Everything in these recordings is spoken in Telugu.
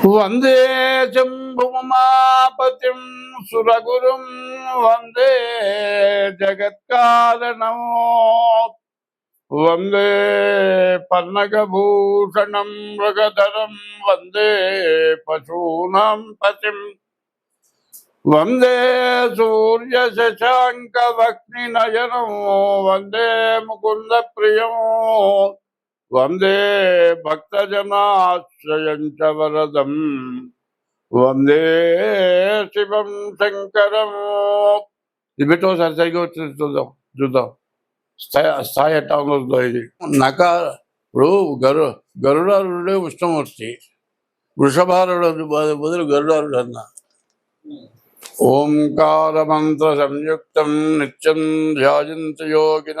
వందే శంభుమాపతిం సురగురుం వందే జగత్కారణం వందే పన్నగభూషణం మృగధరం వందే పశూనాం పతిం వందే సూర్యశశాంకవక్నినయనం వందే ముకుంద ప్రియం వందే భక్తజనాశ్రయం చ వరదం వందే శివం శంకరం. ఇది పెట్టు ఒకసారి సరిగ్గా వచ్చింది చూద్దాం చూద్దాం. స్థాయి స్థాయి ఎట్టా ఉందో ఇది. నక ఇప్పుడు గరు గరుడారుడే ఉష్ణమూర్తి. వృషభారుడు బదులు గరుడారుడు అన్న. ఓంకార మంత్ర సంయుక్తం నిత్యం ధ్యాయంత యోగిన.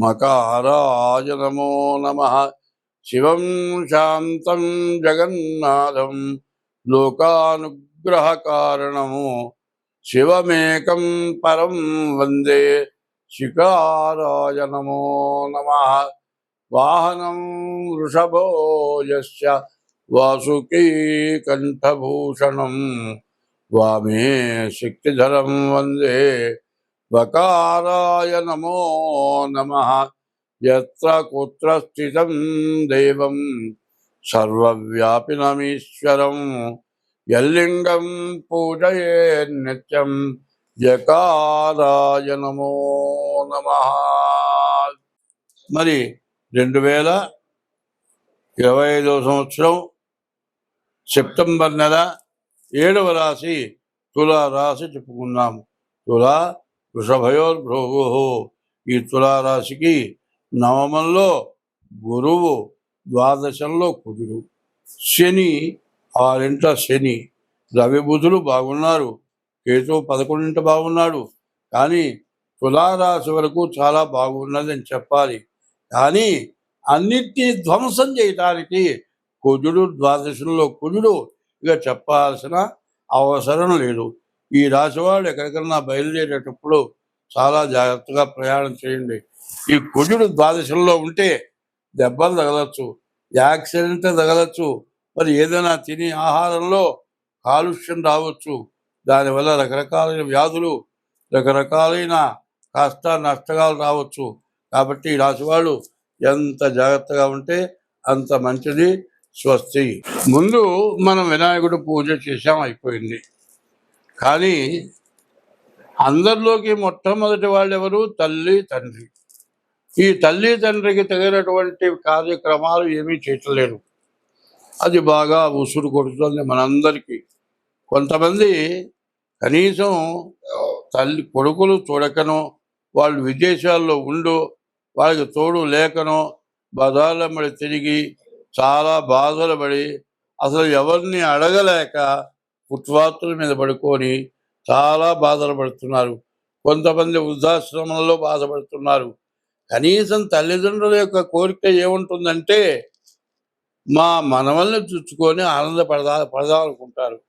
మకారాయ నమో నమ. శివం శాంతం జగన్నాథం. లోకానుగ్రహకారణము. శివమేకం పరం వందే. శికారాయ నమో నమ. వాహనం వృషభో యస్య వాసుకీ కంఠభూషణం. వామే శక్తిధరం వందే. వకారాయ నమో నమ. ఎత్ర కుత్ర స్థితం దేవం సర్వవ్యాపినమీశ్వరం. ఎల్లింగం పూజయే నిత్యం. యకారాయ నమో నమ. మరి రెండు వేల ఇరవై ఐదవ సంవత్సరం సెప్టెంబర్ నెల ఏడవ రాశి తులా రాశి చెప్పుకున్నాము. తులా వృషభయోర్భృగు ఈ తులారాశికి నవమంలో గురువు ద్వాదశంలో కుజుడు. శని ఆరింట శని. రవి బుధులు బాగున్నారు. కేతు పదకొండింట బాగున్నాడు. కానీ తులారాశి వరకు చాలా బాగున్నది అని చెప్పాలి. కానీ అన్నిటినీ ధ్వంసం చేయటానికి కుజుడు ద్వాదశంలో కుజుడు ఇక చెప్పాల్సిన అవసరం లేదు. ఈ రాశి వాళ్ళు ఎక్కడికన్నా బయలుదేరేటప్పుడు చాలా జాగ్రత్తగా ప్రయాణం చేయండి. ఈ కుజుడు ద్వాదశంలో ఉంటే దెబ్బలు తగలచ్చు యాక్సిడెంట్ తగలచ్చు మరి ఏదైనా తిని ఆహారంలో కాలుష్యం రావచ్చు. దానివల్ల రకరకాలైన వ్యాధులు రకరకాలైన కష్ట నష్టకాలు రావచ్చు. కాబట్టి ఈ రాశి వాళ్ళు ఎంత జాగ్రత్తగా ఉంటే అంత మంచిది స్వస్తి. ముందు మనం వినాయకుడు పూజ చేసాం అయిపోయింది. కానీ అందరిలోకి మొట్టమొదటి వాళ్ళు ఎవరు తల్లి తండ్రి. ఈ తల్లి తండ్రికి తగినటువంటి కార్యక్రమాలు ఏమీ చేయట్లేదు. అది బాగా ఉసురు కొడుతుంది మనందరికీ. కొంతమంది కనీసం తల్లి కొడుకులు చూడకనో వాళ్ళు విదేశాల్లో ఉండు వాళ్ళకి తోడు లేకనో బజార్లమ్మడి తిరిగి చాలా బాధలు పడి అసలు ఎవరిని అడగలేక ఫుట్పాత్ల మీద పడుకొని చాలా బాధలు పడుతున్నారు. కొంతమంది వృద్ధాశ్రమంలో బాధపడుతున్నారు. కనీసం తల్లిదండ్రుల యొక్క కోరిక ఏముంటుందంటే మా మనవల్ని చూసుకొని ఆనందపడదా పడదాం అనుకుంటారు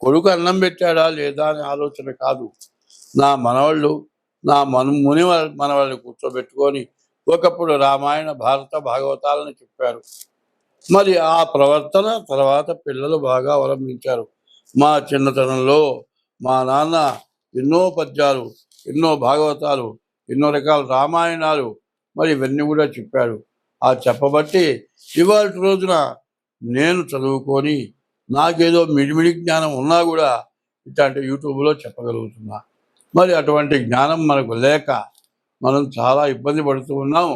కొడుకు అన్నం పెట్టాడా లేదా అనే ఆలోచన కాదు. నా మనవాళ్ళు నా మను ముని వాళ్ళ- మనవాళ్ళని కూర్చోబెట్టుకొని ఒకప్పుడు రామాయణ భారత భాగవతాలను చెప్పారు. మరి ఆ ప్రవర్తన తర్వాత పిల్లలు బాగా అవలంబించారు. మా చిన్నతనంలో మా నాన్న ఎన్నో పద్యాలు ఎన్నో భాగవతాలు ఎన్నో రకాల రామాయణాలు మరి ఇవన్నీ కూడా చెప్పాడు. ఆ చెప్పబట్టి ఇవాళ రోజున నేను చదువుకొని నాకేదో మిడిమిడి జ్ఞానం ఉన్నా కూడా ఇట్లాంటి యూట్యూబ్లో చెప్పగలుగుతున్నా. మరి అటువంటి జ్ఞానం మనకు లేక మనం చాలా ఇబ్బంది పడుతూ ఉన్నాం.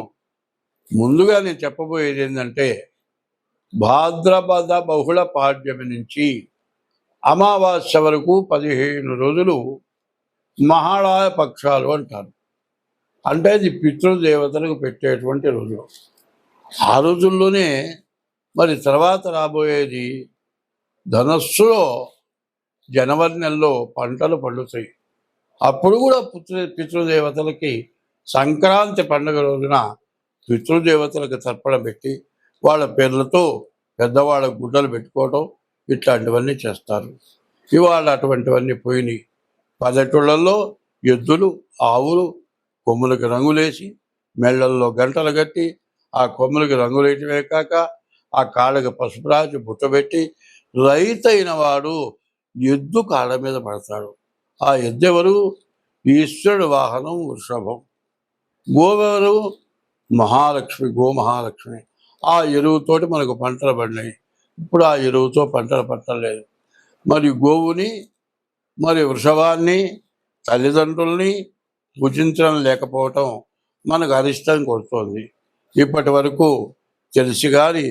ముందుగా నేను చెప్పబోయేది ఏంటంటే భాద్రపద బహుళ పాడ్యమి నుంచి అమావాస్య వరకు పదిహేను రోజులు మహాళాయ పక్షాలు అంటారు. అంటే ఇది పితృదేవతలకు పెట్టేటువంటి రోజులు ఆ రోజుల్లోనే మరి తర్వాత రాబోయేది ధనస్సులో జనవరి నెలలో పంటలు పండుతాయి. అప్పుడు కూడా పుత్ర పితృదేవతలకి సంక్రాంతి పండుగ రోజున పితృదేవతలకు తర్పణ పెట్టి వాళ్ళ పేర్లతో పెద్దవాళ్ళ గుడ్డలు పెట్టుకోవటం ఇట్లాంటివన్నీ చేస్తారు. ఇవాళ అటువంటివన్నీ పోయినాయి. పల్లెటూళ్ళల్లో ఎద్దులు ఆవులు కొమ్ములకి రంగులేసి మెళ్ళల్లో గంటలు కట్టి ఆ కొమ్ములకి రంగులేయటమే కాక ఆ కాళ్ళకి పసుపు రాసి బుట్టబెట్టి రైతైన వాడు ఎద్దు కాళ్ళ మీద పడతాడు. ఆ ఎద్దు ఎవరు ఈశ్వరుడు వాహనం వృషభం. గోవెవరు మహాలక్ష్మి గోమహాలక్ష్మి. ఆ ఎరువుతోటి మనకు పంటలు పడినాయి. ఇప్పుడు ఆ ఎరువుతో పంటలు పట్టలేదు. మరి గోవుని మరి వృషభాన్ని తల్లిదండ్రుల్ని పూజించడం లేకపోవటం మనకు అరిష్టం కొడుతుంది. ఇప్పటి వరకు తెలిసి కానీ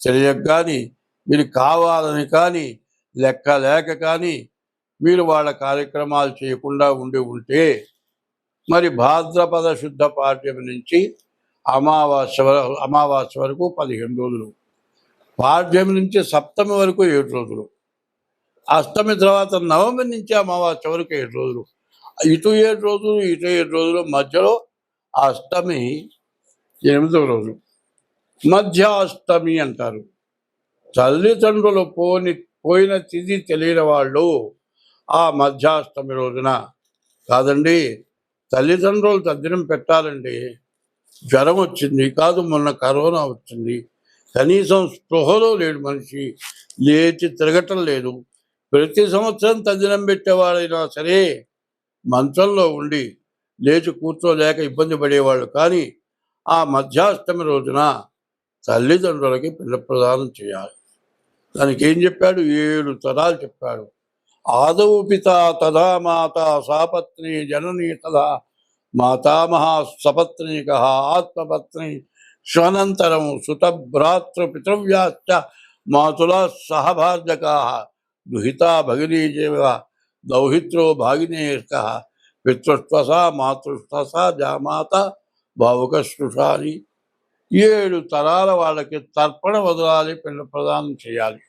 తెలియక కానీ మీరు కావాలని కానీ లెక్క లేక కానీ మీరు వాళ్ళ కార్యక్రమాలు చేయకుండా ఉండి ఉంటే మరి భాద్రపద శుద్ధ పాఠ్యం నుంచి అమావాస్య వర- అమావాస్య వరకు పదిహేను రోజులు పాడ్యమి నుంచి సప్తమి వరకు ఏడు రోజులు. అష్టమి తర్వాత నవమి నుంచి అమావాస్య వరకు ఏడు రోజులు. ఇటు ఏడు రోజులు ఇటు ఏడు రోజులు మధ్యలో అష్టమి ఎనిమిదవ రోజు. మధ్యాష్టమి అంటారు. తల్లిదండ్రులు పోని పోయిన తిథి తెలియని వాళ్ళు ఆ మధ్యాష్టమి రోజున కాదండి తల్లిదండ్రులు తద్దినం పెట్టాలండి జ్వరం వచ్చింది కాదు మొన్న కరోనా వచ్చింది కనీసం స్పృహలో లేడు మనిషి లేచి తిరగటం లేదు. ప్రతి సంవత్సరం తద్దినం పెట్టేవాడైనా సరే మంచంలో ఉండి లేచి కూర్చోలేక ఇబ్బంది పడేవాళ్ళు. కానీ ఆ మధ్యాష్టమి రోజున తల్లిదండ్రులకి పిల్ల ప్రదానం చేయాలి. దానికి ఏం చెప్పాడు? ఏడు తరాలు చెప్పాడు. ఆదౌ పిత తదా మాత సాపత్ని జననీ తదా. మాతామహా సపత్నీక ఆత్మపత్ని శ్వనంతరం సుతభ్రాతృ పితృవ్యాశ్చ మాతులా సహభార్జకా దుహితా భగినీజీవ దౌహిత్రో భాగినేక పితృష్వస మాతృష్వస జామాత భావుక శృషాని ఏడు తరాల వాళ్ళకి తర్పణ వదలాలి పిండ ప్రదానం చేయాలి.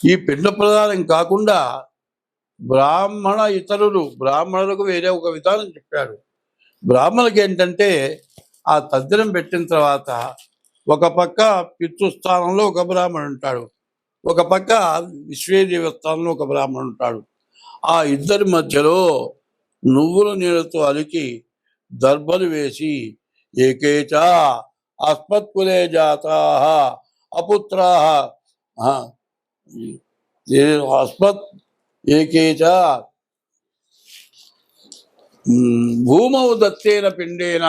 ఈ పిండ ప్రదానం కాకుండా బ్రాహ్మణ ఇతరులు బ్రాహ్మణులకు వేరే ఒక విధానం చెప్పారు. బ్రాహ్మణులకి ఏంటంటే ఆ తద్దినం పెట్టిన తర్వాత ఒక పక్క పితృస్థానంలో ఒక బ్రాహ్మణుడు ఉంటాడు. ఒక పక్క విశ్వేదేవ స్థానంలో ఒక బ్రాహ్మణుడు ఉంటాడు. ఆ ఇద్దరి మధ్యలో నువ్వుల నీళ్ళతో అలికి దర్భలు వేసి ఏకేచ అస్మత్కులే జాతా అపుత్రా అస్మత్ ఏకేచ భూమవు భూమౌ దత్తేన పిండేన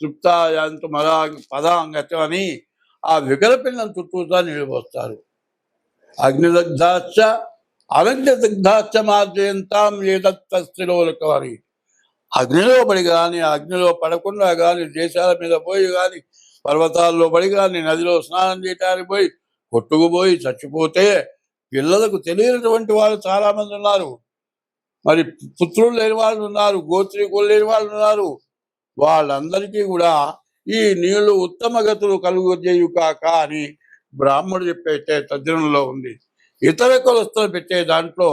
తృప్తాయంతు మదా పదాంగత్యం అని ఆ వికల పిండం చుట్టూతా నిలిపోస్తారు అగ్నిదగ్ధాశ్చ అగ్నిదగ్ధాశ్చ మార్జయంతాం ఏదత్తిలోలకం అని అగ్నిలో పడి కానీ అగ్నిలో పడకుండా కానీ దేశాల మీద పోయి కానీ పర్వతాల్లో పడి కానీ నదిలో స్నానం చేయడానికి పోయి కొట్టుకుపోయి చచ్చిపోతే పిల్లలకు తెలియనటువంటి వాళ్ళు చాలా మంది ఉన్నారు. మరి పుత్రులు లేని వాళ్ళు ఉన్నారు గోత్రీకులు లేని వాళ్ళు ఉన్నారు. వాళ్ళందరికీ కూడా ఈ నీళ్ళు ఉత్తమ గతులు కలుగు కాక అని బ్రాహ్మడు చెప్పేస్తే తద్దినంలో ఉంది. ఇతర కులస్తులు పెట్టే దాంట్లో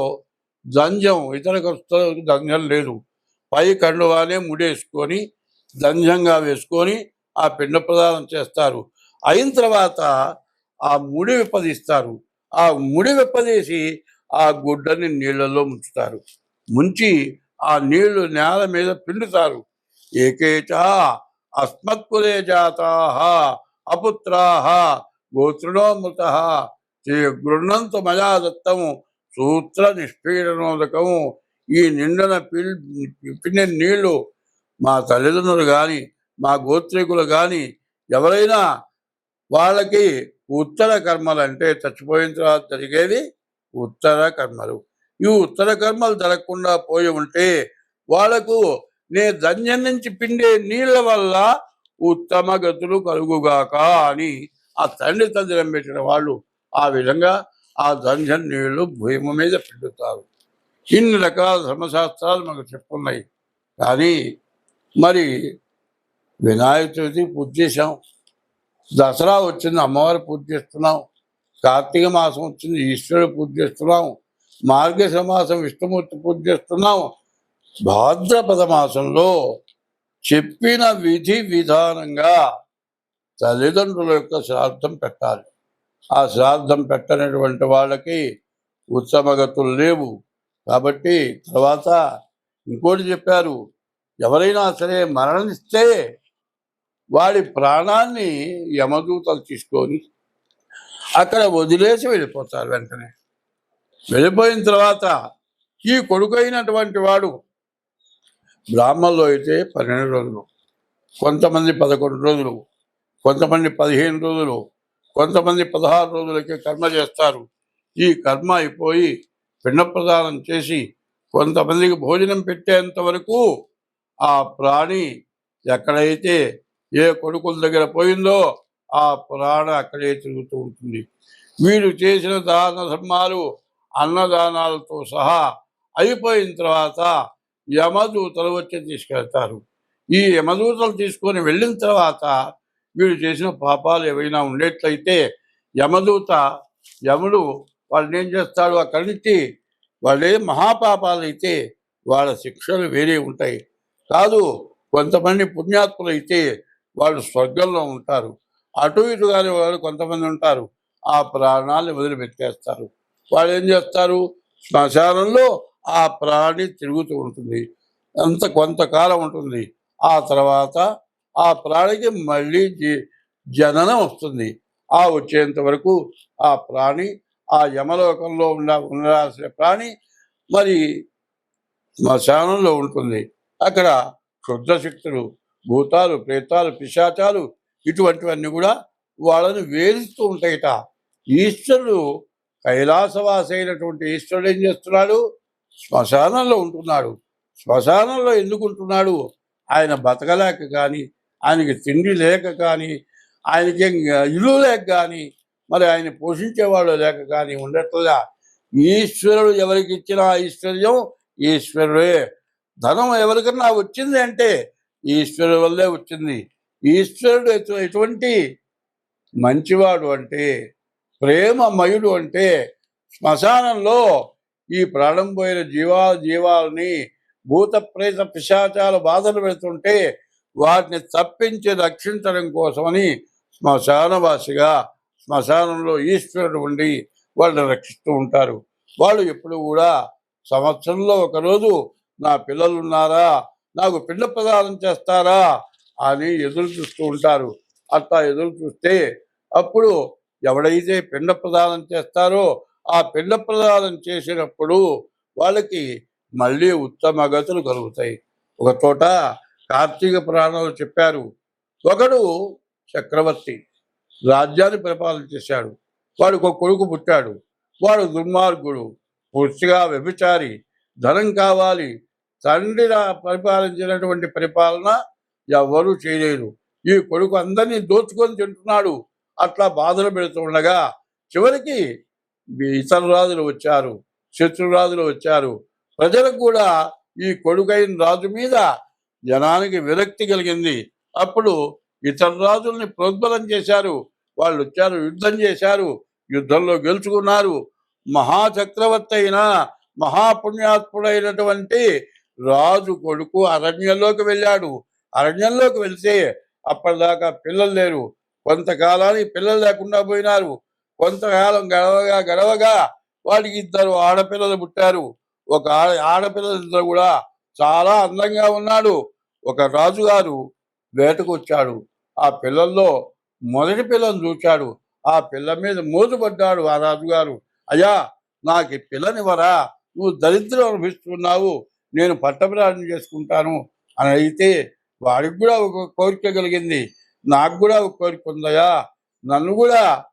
దంజం ఇతర కొలస్తలకు దంజం లేదు. పై కండువానే ముడేసుకొని దంజంగా వేసుకొని ఆ పిండ ప్రదానం చేస్తారు. అయిన తర్వాత ఆ ముడి విప్పదీస్తారు. ఆ ముడి విప్పదీసి ఆ గుడ్డని నీళ్ళలో ముంచుతారు. ముంచి ఆ నీళ్ళు నేల మీద పిండుతారు. ఏకేచ అస్మత్కులే జాతా అపుత్రా గోత్రుణోమృత గృహంతు మయా దత్తము సూత్ర నిష్పీడనోదకము. ఈ నిండన పిల్ పిండిన నీళ్ళు మా తల్లిదండ్రులు కానీ మా గోత్రికులు కానీ ఎవరైనా వాళ్ళకి ఉత్తర కర్మలు అంటే చచ్చిపోయిన తర్వాత జరిగేది ఉత్తర కర్మలు. ఈ ఉత్తర కర్మలు జరగకుండా పోయి ఉంటే వాళ్ళకు నే ధన్యం నుంచి పిండే నీళ్ళ వల్ల ఉత్తమ గతులు కలుగుగాక అని ఆ తండ్రి తండ్రి పెట్టిన వాళ్ళు ఆ విధంగా ఆ ధన్యం నీళ్ళు భూమి మీద పిండుతారు. ఇన్ని రకాల ధర్మశాస్త్రాలు మనకు చెప్పున్నాయి. కానీ మరి వినాయక చవితి పూజ చేసాం దసరా వచ్చింది అమ్మవారి పూజ చేస్తున్నాం. కార్తీక మాసం వచ్చింది ఈశ్వరుడు పూజ చేస్తున్నాం. మార్గశ మాసం విష్ణుమూర్తి పూజ చేస్తున్నాం. భాద్రపద మాసంలో చెప్పిన విధి విధానంగా తల్లిదండ్రుల యొక్క శ్రాద్ధం పెట్టాలి. ఆ శ్రాద్ధం పెట్టనటువంటి వాళ్ళకి ఉత్తమగతులు లేవు. కాబట్టి తర్వాత ఇంకోటి చెప్పారు ఎవరైనా సరే మరణిస్తే వాడి ప్రాణాన్ని యమదూతలు తీసుకొని అక్కడ వదిలేసి వెళ్ళిపోతారు వెంటనే. వెళ్ళిపోయిన తర్వాత ఈ కొడుకైనటువంటి వాడు బ్రాహ్మణులు అయితే పన్నెండు రోజులు కొంతమంది పదకొండు రోజులు కొంతమంది పదిహేను రోజులు కొంతమంది పదహారు రోజులకే కర్మ చేస్తారు. ఈ కర్మ అయిపోయి పిండ ప్రదానం చేసి కొంతమందికి భోజనం పెట్టేంత వరకు ఆ ప్రాణి ఎక్కడైతే ఏ కొడుకుల దగ్గర పోయిందో ఆ ప్రాణ అక్కడే తిరుగుతూ ఉంటుంది. వీరు చేసిన దాన ధర్మాలు అన్నదానాలతో సహా అయిపోయిన తర్వాత యమదూతలు వచ్చి తీసుకెళ్తారు. ఈ యమదూతలు తీసుకొని వెళ్ళిన తర్వాత వీడు చేసిన పాపాలు ఏవైనా ఉండేట్లయితే యమదూత యముడు వాళ్ళని ఏం చేస్తాడు అక్కడి నుంచి వాళ్ళే మహాపాపాలు అయితే వాళ్ళ శిక్షలు వేరే ఉంటాయి. కాదు కొంతమంది పుణ్యాత్ములు అయితే వాళ్ళు స్వర్గంలో ఉంటారు. అటు ఇటు కానీ వాళ్ళు కొంతమంది ఉంటారు. ఆ ప్రాణాలను వదిలిపెట్టేస్తారు. వాళ్ళు ఏం చేస్తారు? శ్మశానంలో ఆ ప్రాణి తిరుగుతూ ఉంటుంది. అంత కొంతకాలం ఉంటుంది. ఆ తర్వాత ఆ ప్రాణికి మళ్ళీ జననం వస్తుంది. ఆ వచ్చేంత వరకు ఆ ప్రాణి ఆ యమలోకంలో ఉండ ఉండాల్సిన ప్రాణి మరి శ్మశానంలో ఉంటుంది. అక్కడ క్షుద్ర శక్తులు భూతాలు ప్రేతాలు పిశాచాలు ఇటువంటివన్నీ కూడా వాళ్ళని వేధిస్తూ ఉంటాయిట. ఈశ్వరుడు కైలాసవాసైనటువంటి అయినటువంటి ఈశ్వరుడు ఏం చేస్తున్నాడు? శ్మశానంలో ఉంటున్నాడు. శ్మశానంలో ఎందుకు ఉంటున్నాడు? ఆయన బతకలేక కానీ ఆయనకి తిండి లేక కానీ ఆయనకి ఇల్లు లేక కానీ మరి ఆయన పోషించేవాడు లేక కానీ ఉండట్లా ఈశ్వరుడు ఎవరికి ఇచ్చిన ఐశ్వర్యం? ఈశ్వరుడే. ధనం ఎవరికన్నా వచ్చింది అంటే ఈశ్వరుడు వల్లే వచ్చింది. ఈశ్వరుడు ఎటు- ఎటువంటి మంచివాడు అంటే ప్రేమమయుడు అంటే శ్మశానంలో ఈ ప్రాణం పోయిన జీవా జీవాలని భూత ప్రేత పిశాచాలు బాధలు పెడుతుంటే వాటిని తప్పించి రక్షించడం కోసమని శ్మశానవాసిగా శ్మశానంలో ఈశ్వరుడు ఉండి వాళ్ళని రక్షిస్తూ ఉంటారు. వాళ్ళు ఎప్పుడు కూడా సంవత్సరంలో ఒకరోజు నా పిల్లలు ఉన్నారా నాకు పిండ ప్రదానం చేస్తారా? అని ఎదురు చూస్తూ ఉంటారు. అట్లా ఎదురు చూస్తే అప్పుడు ఎవడైతే పిండ ప్రదానం చేస్తారో ఆ పిండ ప్రదానం చేసినప్పుడు వాళ్ళకి మళ్ళీ ఉత్తమ గతులు కలుగుతాయి. ఒక చోట కార్తీక పురాణాలు చెప్పారు ఒకడు చక్రవర్తి రాజ్యాన్ని పరిపాలన చేశాడు. వాడికి ఒక కొడుకు పుట్టాడు. వాడు దుర్మార్గుడు పూర్తిగా వ్యభిచారి ధనం కావాలి. తండ్రి పరిపాలించినటువంటి పరిపాలన ఎవరు చేయలేరు. ఈ కొడుకు అందరినీ దోచుకొని తింటున్నాడు. అట్లా బాధలు పెడుతుండగా చివరికి ఇతర రాజులు వచ్చారు శత్రురాజులు వచ్చారు. ప్రజలకు కూడా ఈ కొడుకైన రాజు మీద జనానికి విరక్తి కలిగింది. అప్పుడు ఇతర రాజుల్ని ప్రోద్బలం చేశారు. వాళ్ళు వచ్చారు యుద్ధం చేశారు యుద్ధంలో గెలుచుకున్నారు. మహాచక్రవర్తి అయిన మహాపుణ్యాత్ముడైనటువంటి రాజు కొడుకు అరణ్యంలోకి వెళ్ళాడు. అరణ్యంలోకి వెళ్తే అప్పటిదాకా పిల్లలు లేరు. కొంతకాలానికి పిల్లలు లేకుండా పోయినారు. కొంతకాలం గడవగా గడవగా వాడికి ఇద్దరు ఆడపిల్లలు పుట్టారు. ఒక ఆడ ఆడపిల్లలిద్దరు కూడా చాలా అందంగా ఉన్నాడు. ఒక రాజుగారు వేటకు వచ్చాడు ఆ పిల్లల్లో మొదటి పిల్లని చూచాడు ఆ పిల్ల మీద మోజుపడ్డాడు ఆ రాజుగారు. అయ్యా నాకు ఈ పిల్లనివ్వరా? నువ్వు దరిద్రం అనిపిస్తున్నావు. నేను పట్టప్రాణం చేసుకుంటాను. అని అయితే వాడికి కూడా ఒక కోరిక కలిగింది. నాకు కూడా ఒక కోరిక ఉందయా నన్ను కూడా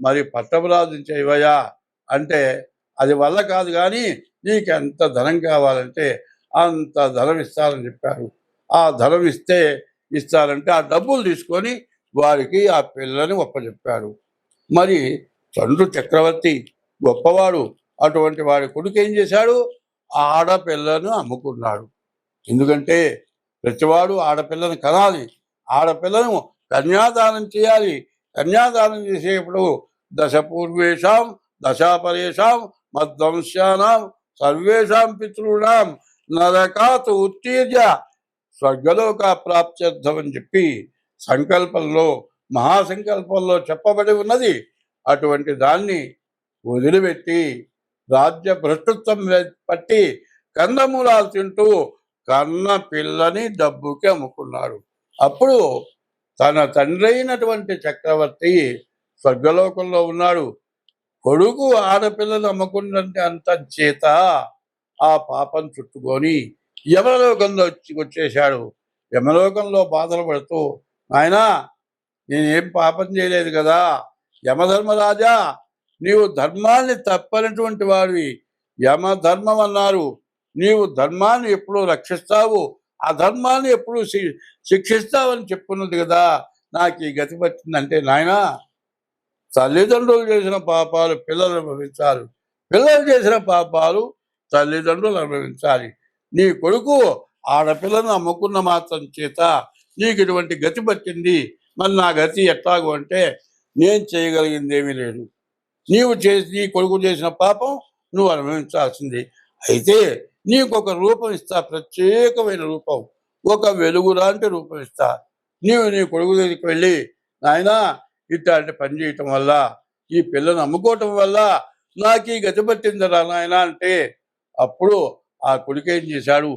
మరి పట్టపురాజు చేయవయా అంటే అది వల్ల కాదు కానీ నీకు ఎంత ధనం కావాలంటే అంత ధనం ఇస్తారని చెప్పారు. ఆ ధనం ఇస్తే ఇస్తారంటే ఆ డబ్బులు తీసుకొని వారికి ఆ పిల్లని ఒప్పచెప్పారు. మరి చంద్రు చక్రవర్తి గొప్పవాడు. అటువంటి వాడి కొడుకు ఏం చేశాడు? ఆడపిల్లను అమ్ముకున్నాడు. ఎందుకంటే ప్రతివాడు ఆడపిల్లను కనాలి. ఆడపిల్లను కన్యాదానం చేయాలి. కన్యాదానం చేసేప్పుడు దశ పూర్వేషాం దశాపరేషాం మధ్వంశానాం సర్వేషాం పితృణాం నరకాత్ ఉత్తీర్య స్వర్గలోక ప్రాప్త్యర్థం అని చెప్పి సంకల్పంలో మహాసంకల్పంలో చెప్పబడి ఉన్నది. అటువంటి దాన్ని వదిలిపెట్టి రాజ్య భ్రష్టత్వం పట్టి కందమూలాలు తింటూ కన్న పిల్లని డబ్బుకి అమ్ముకున్నాడు అప్పుడు తన తండ్రి అయినటువంటి చక్రవర్తి స్వర్గలోకంలో ఉన్నాడు. కొడుకు ఆడపిల్లలు అమ్ముకున్నంటే అంత చేత ఆ పాపం చుట్టుకొని యమలోకంలో వచ్చి వచ్చేశాడు. యమలోకంలో బాధలు పడుతూ నాయనా నేనేం పాపం చేయలేదు కదా? యమధర్మరాజా నీవు ధర్మాన్ని తప్పనటువంటి వాడివి. యమధర్మం అన్నారు. నీవు ధర్మాన్ని ఎప్పుడు రక్షిస్తావు. ఆ ధర్మాన్ని ఎప్పుడు శి- శిక్షిస్తావని చెప్పున్నది కదా. నాకు ఈ గతి పట్టిందంటే నాయనా తల్లిదండ్రులు చేసిన పాపాలు పిల్లలు అనుభవించాలి. పిల్లలు చేసిన పాపాలు తల్లిదండ్రులు అనుభవించాలి. నీ కొడుకు ఆడపిల్లను అమ్ముకున్న మాత్రం చేత నీకు ఇటువంటి గతి పట్టింది. మరి నా గతి ఎట్లాగో అంటే నేను చేయగలిగింది ఏమీ లేదు. నీవు చేసి నీ కొడుకు చేసిన పాపం నువ్వు అనుభవించాల్సింది. అయితే నీకు ఒక రూపం ఇస్తా ప్రత్యేకమైన రూపం. ఒక వెలుగు లాంటి రూపం ఇస్తా. నీవు నీ కొడుకు దగ్గరికి వెళ్ళి నాయనా ఇట్లాంటి పని చేయటం వల్ల ఈ పిల్లను అమ్ముకోవటం వల్ల నాకు ఈ గతి పట్టిందిరా నాయన అంటే అప్పుడు ఆ కొడుకు ఏం చేశాడు?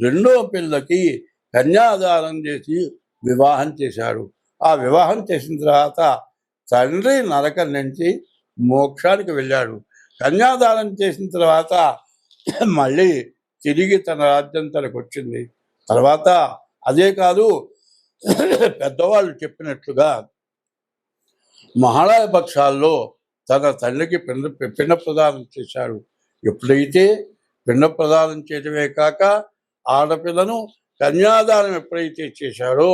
రెండో పిల్లకి కన్యాదానం చేసి వివాహం చేశాడు. ఆ వివాహం చేసిన తర్వాత తండ్రి నరకం నుంచి మోక్షానికి వెళ్ళాడు. కన్యాదానం చేసిన తర్వాత మళ్ళీ తిరిగి తన రాజ్యం తనకు వచ్చింది. తర్వాత అదే కాదు పెద్దవాళ్ళు చెప్పినట్లుగా మహాళాయ పక్షాల్లో తన తల్లికి పిండ పిండ ప్రదానం చేశాడు ఎప్పుడైతే పిండ ప్రదానం చేయటమే కాక ఆడపిల్లను కన్యాదానం ఎప్పుడైతే చేశాడో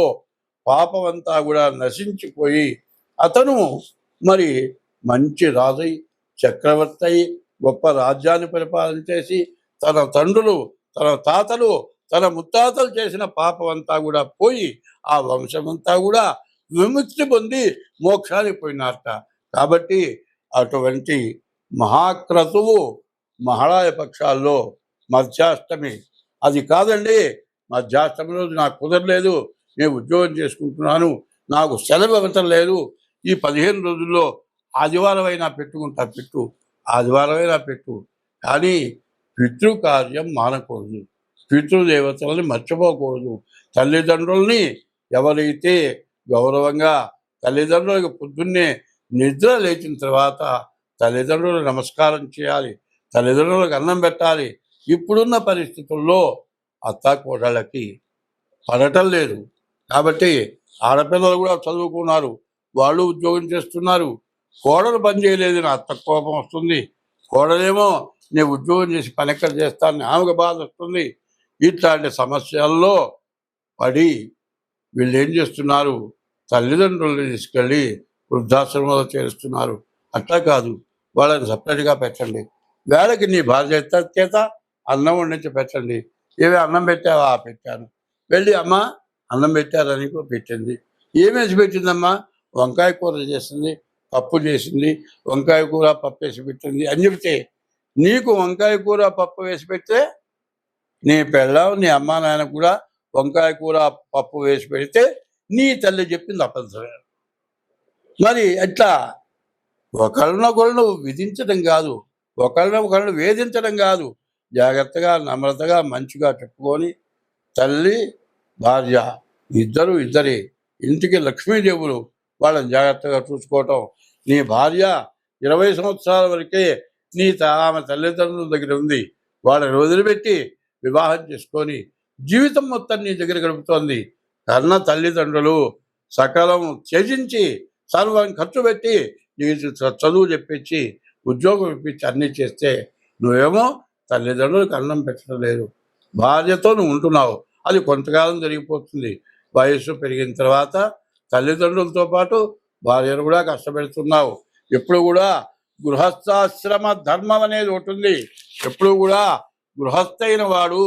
పాపమంతా కూడా నశించిపోయి అతను మరి మంచి రాజై చక్రవర్తి అయి గొప్ప రాజ్యాన్ని పరిపాలన చేసి తన తండ్రులు తన తాతలు తన ముత్తాతలు చేసిన పాపం అంతా కూడా పోయి ఆ వంశమంతా కూడా విముక్తి పొంది మోక్షానికి పోయినారట. కాబట్టి అటువంటి మహాక్రతువు మహాళాయ పక్షాల్లో మధ్యాష్టమి. అది కాదండి మధ్యాష్టమి రోజు నాకు కుదరలేదు నేను ఉద్యోగం చేసుకుంటున్నాను నాకు సెలవు ఇవ్వటం లేదు. ఈ పదిహేను రోజుల్లో ఆదివారం అయినా పెట్టుకుంటా పెట్టు ఆదివారం అయినా పెట్టు. కానీ పితృకార్యం మానకూడదు. పితృదేవతలని మర్చిపోకూడదు. తల్లిదండ్రుల్ని ఎవరైతే గౌరవంగా తల్లిదండ్రులకు పొద్దున్నే నిద్ర లేచిన తర్వాత తల్లిదండ్రులు నమస్కారం చేయాలి తల్లిదండ్రులకు అన్నం పెట్టాలి. ఇప్పుడున్న పరిస్థితుల్లో అత్త కోడళ్ళకి పడటం లేదు. కాబట్టి ఆడపిల్లలు కూడా చదువుకున్నారు వాళ్ళు ఉద్యోగం చేస్తున్నారు. కోడలు పని చేయలేదు నా అత్త కోపం వస్తుంది. కోడలేమో నేను ఉద్యోగం చేసి పని ఎక్కడ చేస్తానని ఆమెకు బాధ వస్తుంది. ఇట్లాంటి సమస్యల్లో పడి వీళ్ళు ఏం చేస్తున్నారు? తల్లిదండ్రులను తీసుకెళ్ళి వృద్ధాశ్రమంలో చేరుస్తున్నారు. అట్లా కాదు వాళ్ళని సపరేట్గా పెట్టండి. వేళకి నీ భార్య చేత అన్నం వండించి పెట్టండి. ఏమి అన్నం పెట్టావా? "ఆ, పెట్టాను. వెళ్ళి అమ్మ అన్నం పెట్టారని కూడా పెట్టింది. ఏమేసి పెట్టిందమ్మా? వంకాయ కూర చేసింది పప్పు చేసింది వంకాయ కూర పప్పు వేసి పెట్టింది అని చెప్తే నీకు వంకాయ కూర పప్పు వేసి పెడితే నీ పెళ్ళం నీ అమ్మా నాయన కూడా వంకాయ కూర పప్పు వేసి పెడితే నీ తల్లి చెప్పింది అబద్ధమే. మరి అట్లా ఒకళ్ళనొకళ్ళు విధించడం కాదు. ఒకళ్ళనొకళ్ళు వేధించడం కాదు. జాగ్రత్తగా నమ్రతగా మంచిగా చెప్పుకొని తల్లి భార్య ఇద్దరు ఇద్దరి ఇంటికి లక్ష్మీదేవులు వాళ్ళని జాగ్రత్తగా చూసుకోవటం. నీ భార్య ఇరవై సంవత్సరాల వరకే నీ త- ఆమె తల్లిదండ్రుల దగ్గర ఉంది. వాళ్ళని వదిలిపెట్టి వివాహం చేసుకొని జీవితం మొత్తం నీ దగ్గర గడుపుతోంది. కన్న తల్లిదండ్రులు సకలం త్యజించి సర్వం ఖర్చు పెట్టి నీకు చదువు చెప్పించి ఉద్యోగం ఇప్పించి అన్నీ చేస్తే నువ్వేమో తల్లిదండ్రులకు అన్నం పెట్టడం లేదు. భార్యతో నువ్వు ఉంటున్నావు. అది కొంతకాలం జరిగిపోతుంది. వయస్సు పెరిగిన తర్వాత తల్లిదండ్రులతో పాటు భార్యను కూడా కష్టపెడుతున్నావు. ఎప్పుడు కూడా గృహస్థాశ్రమ ధర్మం అనేది ఉంటుంది ఎప్పుడు కూడా గృహస్థైన వాడు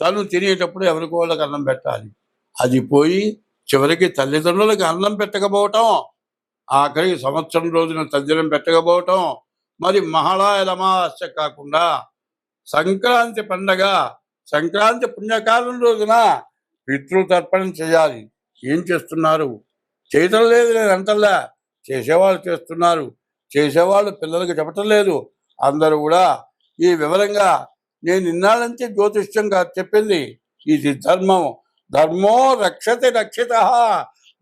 తను తినేటప్పుడు ఎవరికో వాళ్ళకి అన్నం పెట్టాలి? అది పోయి చివరికి తల్లిదండ్రులకు అన్నం పెట్టకపోవటం ఆఖరికి సంవత్సరం రోజున తద్దినం పెట్టకపోవటం మరి మహాళాయ అమావాస్య కాకుండా సంక్రాంతి పండగ సంక్రాంతి పుణ్యకాలం రోజున పితృతర్పణం చేయాలి. ఏం చేస్తున్నారు? చేయటం లేదు నేను అంటల్లా. చేసేవాళ్ళు చేస్తున్నారు. చేసేవాళ్ళు పిల్లలకు చెప్పటం లేదు. అందరూ కూడా ఈ వివరంగా నేను ఇన్నాళ్ళంటే జ్యోతిష్యంగా చెప్పింది. ఇది ధర్మం. ధర్మో రక్షతే రక్షిత.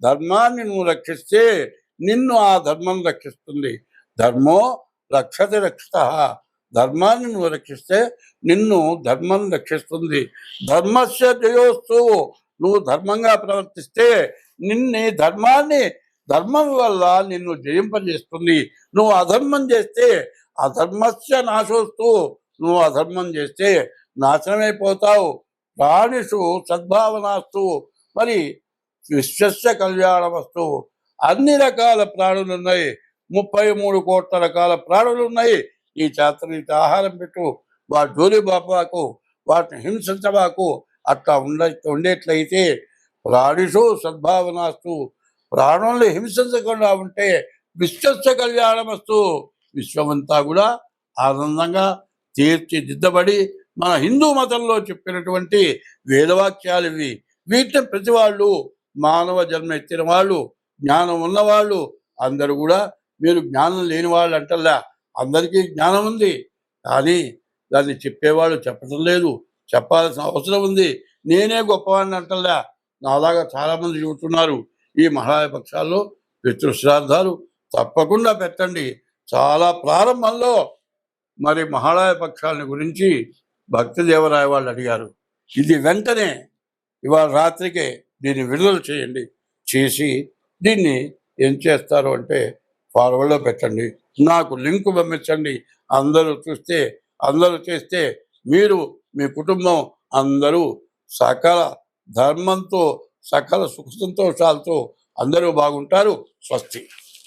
ధర్మాన్ని నువ్వు రక్షిస్తే నిన్ను ఆ ధర్మం రక్షిస్తుంది. ధర్మో రక్షతే రక్షిత. ధర్మాన్ని నువ్వు రక్షిస్తే నిన్ను ధర్మం రక్షిస్తుంది. ధర్మస్య జయోస్తు. నువ్వు ధర్మంగా ప్రవర్తిస్తే నిన్ను ధర్మాన్ని ధర్మం వల్ల నిన్ను జయింపజేస్తుంది. నువ్వు అధర్మం చేస్తే అధర్మస్య నాశోస్తూ. నువ్వు అధర్మం చేస్తే నాశనమైపోతావు. ప్రాణిషు సద్భావనాస్తు మరి విశ్వస్య కళ్యాణమస్తు. అన్ని రకాల ప్రాణులు ఉన్నాయి ముప్పై మూడు కోట్ల రకాల ప్రాణులు ఉన్నాయి ఈ చేతనీతి ఆహారం పెట్టు. వాటి జోలి బాపాకు వాటిని హింసించబాకు. అట్లా ఉండ ఉండేట్లయితే ప్రాణిషు సద్భావనాస్తు. ప్రాణుల్ని హింసించకుండా ఉంటే విశ్వస్య కళ్యాణమస్తు. విశ్వమంతా కూడా ఆనందంగా తీర్చిదిద్దబడి మన హిందూ మతంలో చెప్పినటువంటి వేదవాక్యాలు ఇవి. వీటిని ప్రతి వాళ్ళు మానవ జన్మ ఎత్తిన వాళ్ళు జ్ఞానం ఉన్నవాళ్ళు అందరూ కూడా మీరు జ్ఞానం లేని వాళ్ళు అంటల్లా. అందరికీ జ్ఞానం ఉంది. కానీ దాన్ని చెప్పేవాళ్ళు చెప్పడం లేదు. చెప్పాల్సిన అవసరం ఉంది. నేనే గొప్పవాడిని అంటల్లా. నాలాగా చాలామంది చూస్తున్నారు ఈ మహాలయ పక్షాల్లో పితృశ్రాద్ధాలు తప్పకుండా పెట్టండి. చాలా ప్రారంభంలో మరి మహాలయ పక్షాలని గురించి భక్తి దేవరాయ వాళ్ళు అడిగారు ఇది వెంటనే ఇవాళ రాత్రికే దీన్ని విడుదల చేయండి చేసి దీన్ని ఏం చేస్తారు అంటే ఫార్వర్డ్లో పెట్టండి. నాకు లింక్ పంపించండి. అందరూ చూస్తే అందరూ చేస్తే మీరు మీ కుటుంబం అందరూ సకల ధర్మంతో సకల సుఖ సంతోషాలతో అందరూ బాగుంటారు. స్వస్తి.